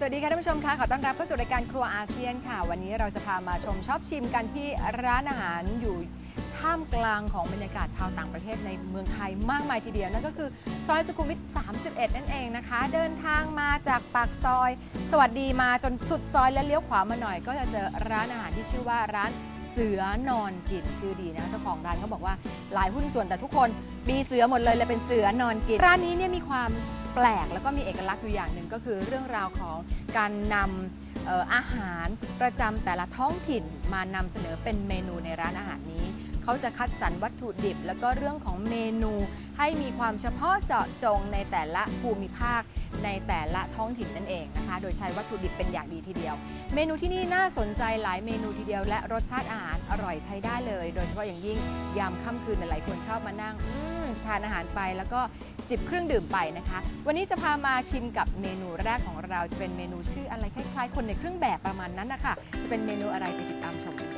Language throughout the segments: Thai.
สวัสดีค่ะท่านผู้ชมค่ะขอต้อนรับเข้าสู่รายการครัวอาเซียนค่ะ วันนี้เราจะพามาชมชอบชิมกันที่ร้านอาหารอยู่ท่ามกลางของบรรยากาศชาวต่างประเทศในเมืองไทยมากมายทีเดียวนั่นก็คือซอยสุขุมวิท 31 นั่นเองนะคะ เดินทางมาจากปากซอย สวัสดีมาจนสุดซอยและเลี้ยวขวามาหน่อย ก็จะเจอร้านอาหารที่ชื่อว่าร้านเสือนอนกินชื่อดีนะเจ้าของร้านเขาบอกว่าหลายหุ้นส่วนแต่ทุกคนปีเสือหมดเลยเลยเป็นเสือนอนกินร้านนี้เนี่ยมีความ ปลกแล้วก็มีเอกลักษณ์อยู่อย่างหนึ่งก็คือเรื่องราวของการนำเอ่ออาหารประจำแต่ละท้องถิ่นมานำเสนอเป็นเมนูในร้านอาหารนี้ เขาจะคัดสรรวัตถุดิบ แล้วก็เรื่องของเมนู ให้มีความเฉพาะเจาะจงในแต่ละภูมิภาค ในแต่ละท้องถิ่นนั่นเองนะคะ โดยใช้วัตถุดิบเป็นอย่างดีทีเดียว เมนูที่นี่น่าสนใจหลายเมนูทีเดียว และรสชาติอาหารอร่อยใช้ได้เลย โดยเฉพาะอย่างยิ่งยามค่ำคืนหลายๆคนชอบมานั่งทานอาหารไปแล้วก็จิบเครื่องดื่มไปนะคะ วันนี้จะพามาชิมกับเมนูแรกของเราจะเป็นเมนูชื่ออะไรคล้ายๆ คนในเครื่องแบบประมาณนั้นนะคะ จะเป็นเมนูอะไรไปติดตามชมกันค่ะ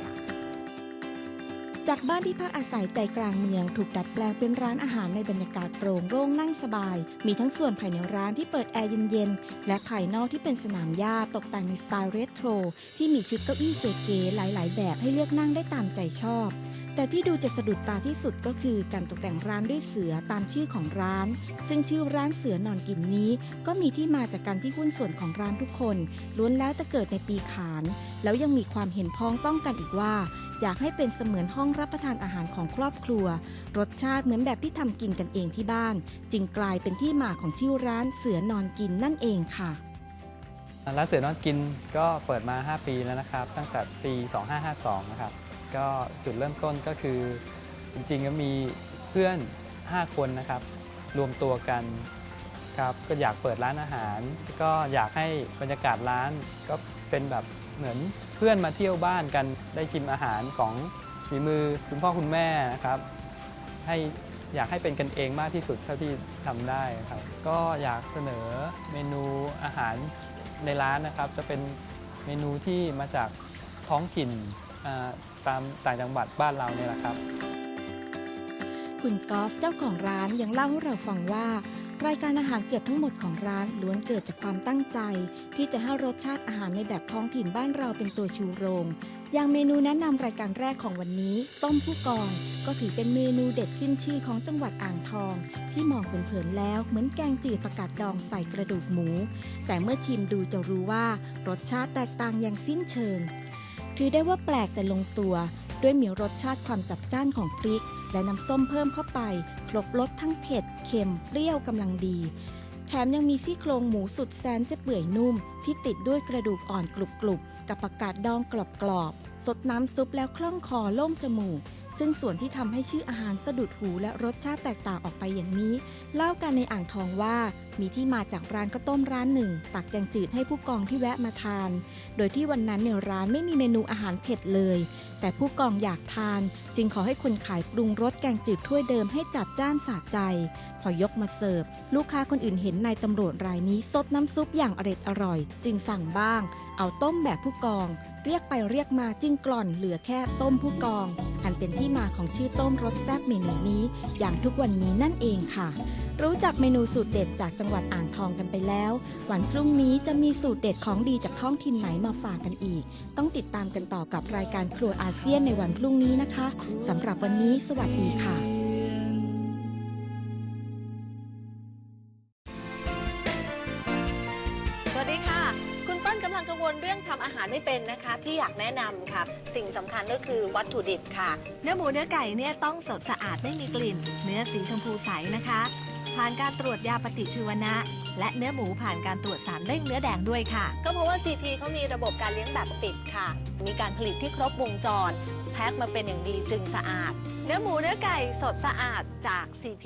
จากบ้านที่พักอาศัยใจกลางเมืองถูกดัดแปลงเป็นร้านอาหารในบรรยากาศโปร่งโล่งนั่งสบาย มีทั้งส่วนภายในร้านที่เปิดแอร์เย็นๆ และภายนอกที่เป็นสนามหญ้าตกแต่งในสไตล์เรโทรที่มีชุดเก้าอี้เก๋ๆหลาย ๆ แบบให้เลือกนั่งได้ตามใจชอบ แต่ที่ดูจะสะดุดตาที่สุดก็คือการตกแต่งร้านด้วยเสือตามชื่อของร้าน ซึ่งชื่อร้านเสือนอนกินนี้ ก็มีที่มาจากการที่หุ้นส่วนของร้านทุกคนล้วนแล้วแต่เกิดในปีขาน แล้วยังมีความเห็นพ้องต้องกันอีกว่า อยากให้เป็นเสมือนห้องรับประทานอาหารของครอบครัว รสชาติเหมือนแบบที่ทำกินกันเองที่บ้าน จึงกลายเป็นที่มาของชื่อร้านเสือนอนกินนั่นเองค่ะ ร้านเสือนอนกินก็เปิดมา 5 ปีแล้วนะครับ ตั้งแต่ปี 2552 นะครับ ก็จุดเริ่มต้นก็คือ จริงๆก็มีเพื่อน 5 คนนะครับ รวมตัวกันครับก็อยากเปิดร้านอาหาร ก็อยากให้บรรยากาศร้านก็เป็นแบบเหมือน พื่อนมาเที่ยวบ้านกันได้ชิมอาหารของฝีมือคุณพ่อคุณแม่นะครับ ให้อยากให้เป็นกันเองมากที่สุดเท่าที่ทำได้ครับ ก็อยากเสนอเมนูอาหารในร้านนะครับ จะเป็นเมนูที่มาจากท้องถิ่นตามต่างจังหวัดบ้านเราเนี่ยแหละครับ คุณกอล์ฟเจ้าของร้านยังเล่าให้เราฟังว่า รายการอาหารเกือบทั้งหมดของร้านล้วนเกิดจากความตั้งใจ ที่จะให้รสชาติอาหารในแบบท้องถิ่นบ้านเราเป็นตัวชูโรง อย่างเมนูแนะนำรายการแรกของวันนี้ ต้มผู้กอง ก็ถือเป็นเมนูเด็ดขึ้นชื่อของจังหวัดอ่างทอง ที่มองเผินๆแล้วเหมือนแกงจืดผักกาดดองใส่กระดูกหมู แต่เมื่อชิมดูจะรู้ว่ารสชาติแตกต่างอย่างสิ้นเชิง ถือได้ว่าแปลกแต่ลงตัว ด้วยมีรสชาติความจัดจ้านของพริก และน้ำส้มเพิ่มเข้าไป ครบรสทั้งเผ็ด เค็ม เปรี้ยวกำลังดี แถมยังมีซี่โครงหมูสุดแสนจะเปื่อยนุ่ม ที่ติดด้วยกระดูกอ่อนกรุบๆกับผักกาดดองกรอบๆสดน้ำซุปแล้วคล่องคอโล่งจมูก ซึ่งส่วนที่ทำให้ชื่ออาหารสะดุดหูและรสชาติแตกต่างออกไปอย่างนี้ เล่ากันในอ่างทองว่า มีที่มาจากร้านข้าวต้มร้านหนึ่ง ตักแกงจืดให้ผู้กองที่แวะมาทาน โดยที่วันนั้นในร้านไม่มีเมนูอาหารเผ็ดเลย แต่ผู้กองอยากทาน จึงขอให้คนขายปรุงรสแกงจืดถ้วยเดิมให้จัดจ้านสะใจ พอยกมาเสิร์ฟ ลูกค้าคนอื่นเห็นนายตำรวจรายนี้ซดน้ำซุปอย่างอร็ดอร่อย จึงสั่งบ้าง เอาต้มแบบผู้กอง เรียกไปเรียกมาจึงกล่อนเหลือแค่ต้มผู้กอง อันเป็นที่มาของชื่อต้มรสแซ่บเมนูนี้ อย่างทุกวันนี้นั่นเองค่ะ รู้จักเมนูสูตรเด็ดจากจังหวัดอ่างทองกันไปแล้ว วันพรุ่งนี้จะมีสูตรเด็ดของดีจากท้องถิ่นไหนมาฝากกันอีก ต้องติดตามกันต่อกับรายการครัวอาเซียนในวันพรุ่งนี้นะคะสำหรับวันนี้ สวัสดีค่ะสวัสดีค่ะ คุณเปิ้ลกำลังกังวลเรื่องทำอาหารไม่เป็นนะคะที่อยากแนะนำค่ะ สิ่งสำคัญก็คือวัตถุดิบค่ะ เนื้อหมูเนื้อไก่เนี่ยต้องสดสะอาดไม่มีกลิ่น เนื้อสีชมพูใสนะคะ ผ่านการตรวจยาปฏิชีวนะ และเนื้อหมูผ่านการตรวจสารเด้งเนื้อแดงด้วยค่ะ ก็เพราะว่า CP เขามีระบบการเลี้ยงแบบปิดค่ะ มีการผลิตที่ครบวงจร แพ็คมาเป็นอย่างดีจึงสะอาด เนื้อหมูเนื้อไก่สดสะอาดจาก CP